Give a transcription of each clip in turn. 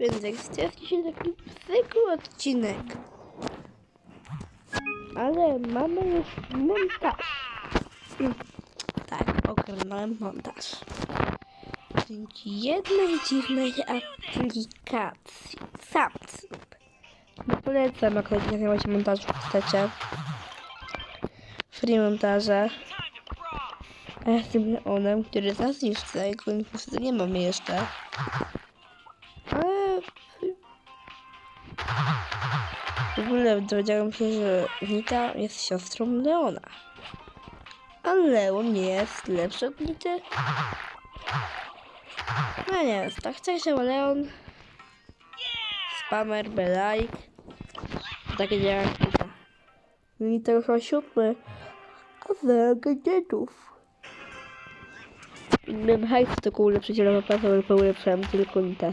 Więc jak stwierdzicie taki zwykły odcinek. Ale mamy już montaż. Tak, ogarnąłem montaż. Dzięki jednej dziwnej aplikacji. Samsung. No polecam, jak nagrywać montaż chcecie. Free montaże. A ja jestem onem, który jego niestety nie mamy jeszcze. W ogóle dowiedziałem się, że Nita jest siostrą Leona. A Leon jest lepszy od Nity. No nie jest, tak chce się Leon. Spamer, belike. Takie działa Nita. Nita już ma. A za gadżetów. Miałem hajs, to ku ulepszyciela pracę, ale poulepszałem tylko Nitę.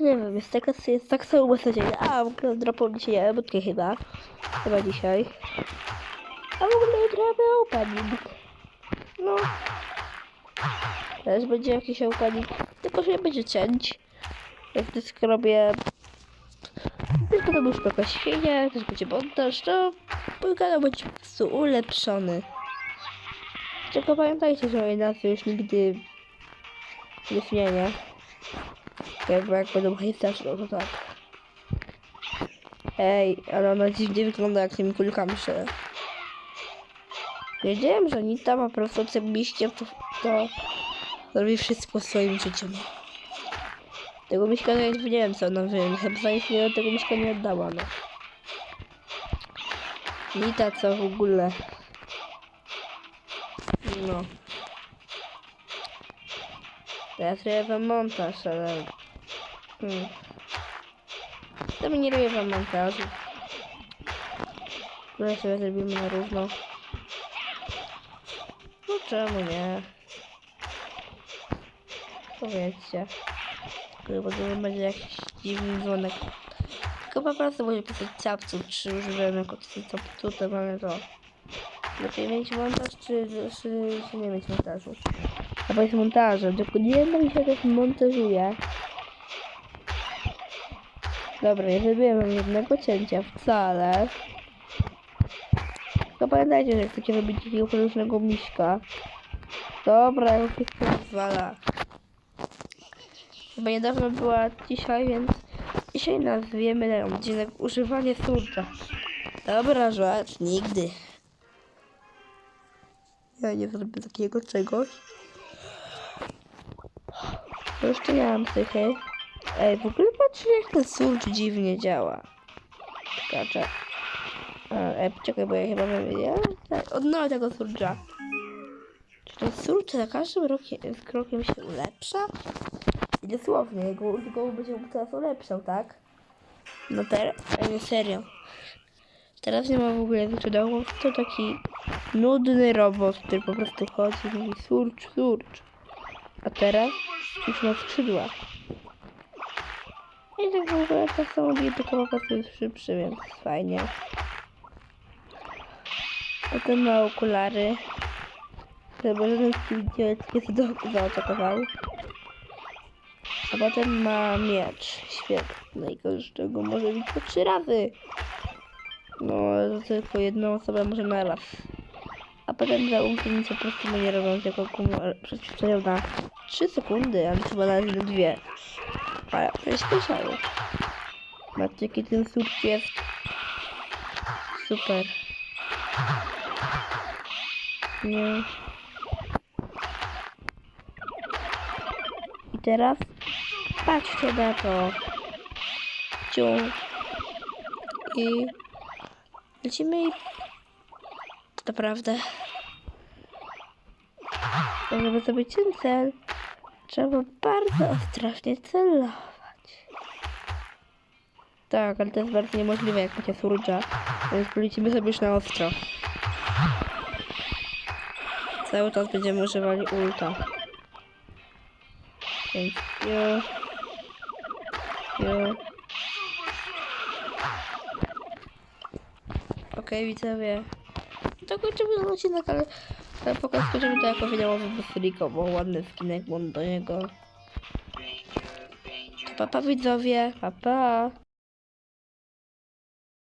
Nie wiem, jest taka, jest tak samo beznadziejna. A, w ogóle dropał dzisiaj emotkę chyba. Chyba dzisiaj. A w ogóle mamy opening. No. Teraz będzie jakiś opening. Tylko, że nie będzie cięć. Jak tylko robię... Tylko to już jakaś świnia, też będzie montaż, to mój kanał będzie po prostu ulepszony. Tylko pamiętajcie, że moje nazwy już nigdy nie zmienię. Jakby jak będą hejstać, no to tak. Ej, ale ona dziwnie wygląda jak tymi kulkami się. Wiedziałem, że Nita ma po prostu tym miście, to, to robi wszystko swoim życiem. Tego miśka ja nie wiem co ona wyjdzie, chyba chwilę tego miśka nie oddała, no. Nita co w ogóle. No. Teraz robię wam montaż, ale... Hmm. To robię wam montażu. No sobie zrobimy na równo. No czemu nie? Powiedzcie. Tylko to będzie jakiś dziwny dzwonek. Tylko po prostu może pisać capcu, czy używamy jako capcu, ale to... Lepiej mieć montaż, czy, czy, czy nie mieć montażu? Albo jest montażem, tylko nie jak się też montażuje. Dobra, nie zrobiłem jednego cięcia wcale. Tylko pamiętajcie, że jak chcecie robić takiego różnego miśka. Dobra, już wszystko zwala. Chyba niedawno była dzisiaj, więc dzisiaj nazwiemy ten odcinek używanie surcza. Dobra rzecz, nigdy. Ja nie zrobię takiego czegoś. Jeszcze nie mam psychy. Ej, w ogóle patrzcie jak ten surcz dziwnie działa. A, Ej, czekaj, bo ja chyba wiem, ja tak, tego surcza. Czy ten surcz za każdym rokiem, krokiem się ulepsza? I dosłownie, jego go będzie teraz ulepszał, tak? No teraz, ej, no serio. Teraz nie ma w ogóle wyczudołów, to taki nudny robot, który po prostu chodzi i mówi surcz, surcz. A teraz już ma skrzydła. I tak w ogóle tak samo tylko po prostu jest szybszy, więc fajnie. Potem ma okulary. Chyba żaden z zaatakował. A potem ma miecz świetny i z czego może bić po trzy razy. No, to tylko jedna osoba może na raz. A potem za umknięcie po prostu mnie robią jako przeciwstawiał na 3 sekundy, ale chyba na 2. Ale przyspieszały. Zobaczcie jaki ten jest. Super. Nie. I teraz patrzcie na to. Ciu. I lecimy i naprawdę. Żeby zrobić ten cel, trzeba bardzo ostrożnie celować. Tak, ale to jest bardzo niemożliwe, jak macie surcza, więc polecimy sobie już na ostro. Cały czas będziemy używali ulta. Więc jo. Jo. Okej, widzowie. To kończymy ten odcinek, ale ale pokażę, żeby to jako finałowy bufriko, bo ładny skinek mam do niego. To papa widzowie, papa.